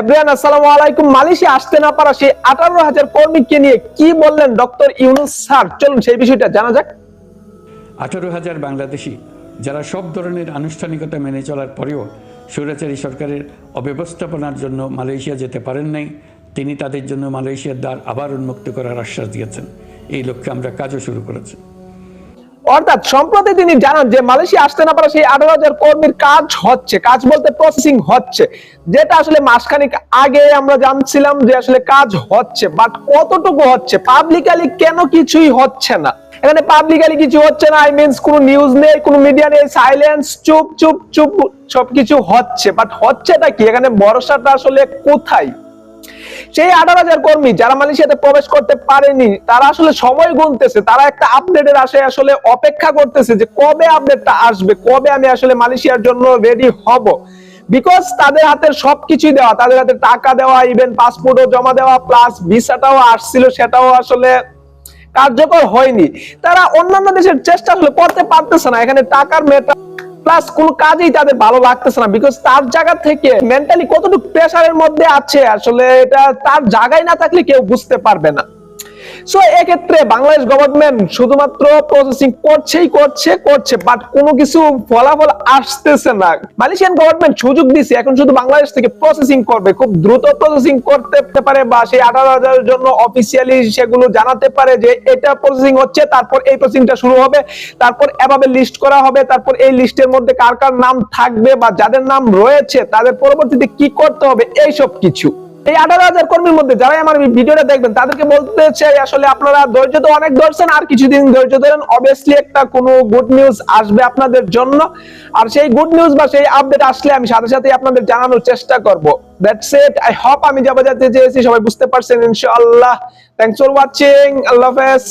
Everyone, আসসালামু আলাইকুম। Malaysia আসতে না পারা সেই আঠারো হাজার কর্মীকে নিয়ে কি বললেন ডক্টর ইউনুস স্যার? চলুন সেই বিষয়টা জানা যাক। আঠারো হাজার বাংলাদেশি যারা সব ধরনের আনুষ্ঠানিকতা মেনে চলার পরেও স্বৈরাচারী সরকারের অব্যবস্থাপনার জন্য মালয়েশিয়া যেতে পারেন নাই, তিনি তাদের জন্য মালয়েশিয়ার দ্বার আবার উন্মুক্ত করার আশ্বাস দিয়েছেন। এই লক্ষ্যে আমরা কাজও শুরু করেছি। অর্থাৎ সম্প্রতি তিনি জানান যে মালয়েশিয়া আসতে না পারা সেই আঠারো হাজার কর্মীর কাজ হচ্ছে, কাজ বলতে প্রসেসিং হচ্ছে। যেটা আসলে মাসখানিক আগে আমরা জানছিলাম যে আসলে কাজ হচ্ছে বাট কতটুকু হচ্ছে? পাবলিকালি কেন কিছুই হচ্ছে না? এখানে পাবলিকালি কিছু হচ্ছে না আই মিনস কোনো নিউজ নেই, কোনো মিডিয়া নেই সাইলেন্স চুপ চুপ চুপ, সবকিছু হচ্ছে। বাট হচ্ছেটা কি? এখানে ভরসাটা আসলে কোথায়? সেই আঠারো হাজার কর্মী যারা মালয়েশিয়াতে প্রবেশ করতে পারেনি, তারা আসলে সময় গুনতেছে, তারা একটা আপডেটের আশায় আসলে অপেক্ষা করতেছে যে কবে আপডেটটা আসবে, কবে আমি আসলে মালয়েশিয়ার জন্য রেডি হব। বিকজ তাদের হাতের সবকিছুই দেওয়া, তাদের হাতে টাকা দেওয়া ইভেন পাসপোর্টও জমা দেওয়া প্লাস ভিসাটাও আসছিল, সেটাও আসলে কার্যকর হয়নি। তারা অন্যান্য দেশের চেষ্টা আসলে করতে পারতেছে না, এখানে টাকার মেটা প্লাস কোন কাজেই তাদের ভালো লাগতেছে না বিকজ তার জায়গা থেকে মেন্টালি কতটুকু প্রেশারের মধ্যে আছে, আসলে এটা তার জায়গায় না থাকলে কেউ বুঝতে পারবে না। সো এক্ষেত্রে বাংলাদেশ গভর্নমেন্ট শুধুমাত্র প্রসেসিং করছেই করছে করছে বাট কোনো কিছু ফলাফল আসতেছে না। মালয়েশিয়ান গভর্নমেন্ট সুযোগ দিছে, এখন শুধু বাংলাদেশ থেকে প্রসেসিং করবে। খুব দ্রুত প্রসেসিং করতে পারে বা সেই আঠারো হাজারের জন্য অফিসিয়ালি সেগুলো জানাতে পারে যে এটা প্রসেসিং হচ্ছে, তারপর এই প্রসেসিংটা শুরু হবে, তারপর এভাবে লিস্ট করা হবে, তারপর এই লিস্টের মধ্যে কার কার নাম থাকবে বা যাদের নাম রয়েছে, তাদের পরবর্তীতে কি করতে হবে, এইসব কিছু। এই আঠারো হাজার কর্মীর মধ্যে যারাই আমার ভিডিওটা দেখবেন, তাদেরকে বলতে চাই আসলে আপনারা ধৈর্য তো অনেক ধরছেন, আর কিছুদিন ধৈর্য ধরেন অবভিয়াসলি একটা কোনো গুড নিউজ আসবে আপনাদের জন্য। আর সেই গুড নিউজ বা সেই আপডেট আসলে আমি সাথে সাথে আপনাদের জানানোর চেষ্টা করব। দ্যাটস ইট আই হোপ আমি যাব যাতে চেয়েছি সবাই বুঝতে পারছেন, ইনশাআল্লাহ। থ্যাংকস ফর ওয়াচিং আল্লাহ হাফেজ।